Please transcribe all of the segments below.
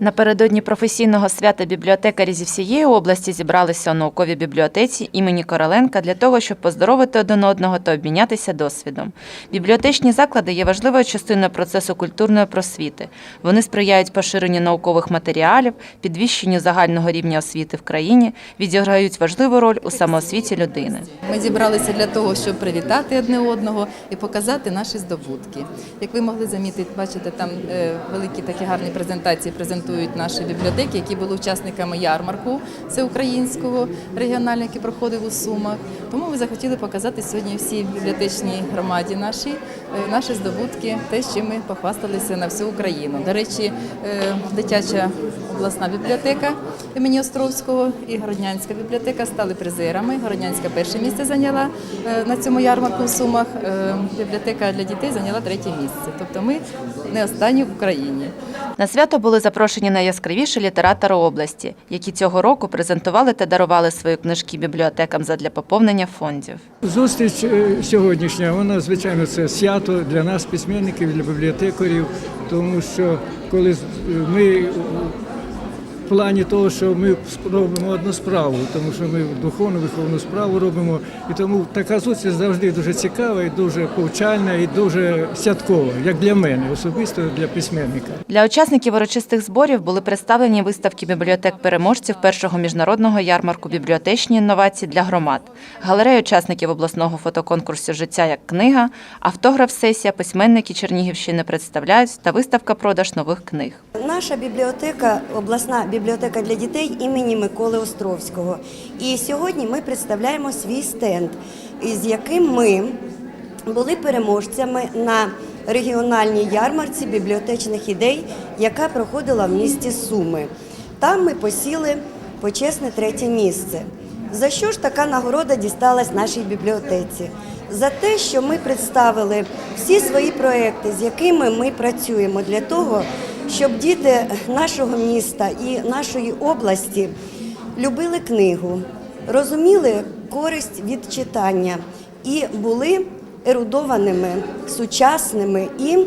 Напередодні професійного свята бібліотекарі зі всієї області зібралися у науковій бібліотеці імені Короленка для того, щоб поздоровити один одного та обмінятися досвідом. Бібліотечні заклади є важливою частиною процесу культурної просвіти. Вони сприяють поширенню наукових матеріалів, підвищенню загального рівня освіти в країні, відіграють важливу роль у самоосвіті людини. Ми зібралися для того, щоб привітати одне одного і показати наші здобутки. Як ви могли замітити, бачите, там е, великі такі гарні презентації презентують наші бібліотеки, які були учасниками ярмарку всеукраїнського регіонального, який проходив у Сумах. Тому ми захотіли показати сьогодні всій бібліотечній громаді нашій е, наші здобутки, те, що ми похвасталися на всю Україну. До речі, е, дитяча обласна бібліотека імені Островського і Городнянська бібліотека стали призерами. Городнянська перше місце зайняла е, на цьому ярмарку в Сумах. е, Бібліотека для дітей зайняла третє місце. Тобто ми не останні в Україні. На свято були запрошені найяскравіші літератори області, які цього року презентували та дарували свої книжки бібліотекам задля поповнення фондів. Зустріч е, сьогоднішня, вона звичайно це свято для нас, письменників, для бібліотекарів, тому що коли ми в плані того, що ми робимо одну справу, тому що ми духовну виховну справу робимо, і тому така зустріч завжди дуже цікава, і дуже повчальна, і дуже святкова, як для мене, особисто для письменника. Для учасників урочистих зборів були представлені виставки бібліотек переможців першого міжнародного ярмарку бібліотечні інновації для громад, галерея учасників обласного фотоконкурсу Життя як книга, автограф-сесія письменники Чернігівщини представляють та виставка продаж нових книг. Наша бібліотека, обласна бібліотека для дітей імені Миколи Островського. І сьогодні ми представляємо свій стенд, із яким ми були переможцями на регіональній ярмарці бібліотечних ідей, яка проходила в місті Суми. Там ми посіли почесне третє місце. За що ж така нагорода дісталась нашій бібліотеці? За те, що ми представили всі свої проекти, з якими ми працюємо для того, щоб діти нашого міста і нашої області любили книгу, розуміли користь від читання і були ерудованими, сучасними і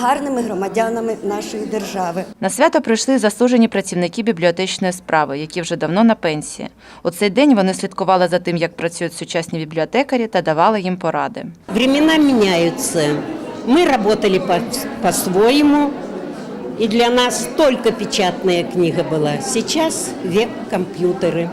гарними громадянами нашої держави. На свято прийшли заслужені працівники бібліотечної справи, які вже давно на пенсії. У цей день вони слідкували за тим, як працюють сучасні бібліотекарі та давали їм поради. Времена меняются. Мы работали по- по-своему, и для нас только печатная книга была. Сейчас век компьютеры.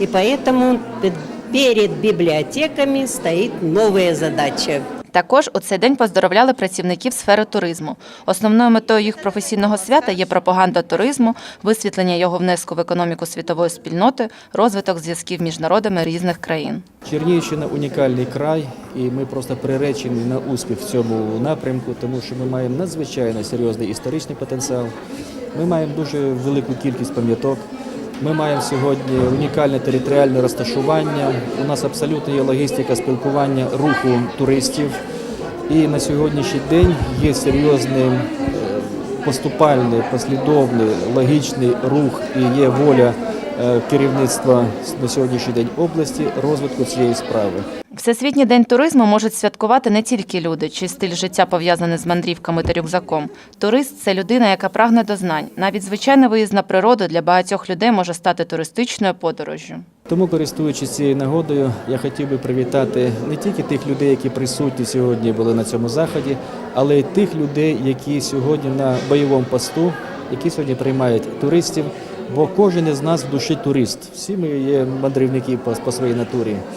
И поэтому пе- перед библиотеками стоит новая задача. також у цей день поздоровляли працівників сфери туризму. Основною метою їх професійного свята є пропаганда туризму, висвітлення його внеску в економіку світової спільноти, розвиток зв'язків між народами різних країн. Чернігівщина унікальний край, і ми просто приречені на успіх в цьому напрямку, тому що ми маємо надзвичайно серйозний історичний потенціал. Ми маємо дуже велику кількість пам'яток. Ми маємо сьогодні унікальне територіальне розташування. У нас абсолютно є логістика спілкування руху туристів. І на сьогоднішній день є серйозний е, поступальний, послідовний, логічний рух і є воля е, керівництва на сьогоднішній день області розвитку цієї справи. Всесвітній день туризму можуть святкувати не тільки люди, чий стиль життя пов'язаний з мандрівками та рюкзаком. Турист це людина, яка прагне до знань. Навіть звичайний виїзд на природу для багатьох людей може стати туристичною подорожжю. Тому, користуючись цією нагодою, я хотів би привітати не тільки тих людей, які присутні сьогодні були на цьому заході, але й тих людей, які сьогодні на бойовому посту, які сьогодні приймають туристів. Бо кожен із нас в душі турист. Всі ми є мандрівники по своїй натурі.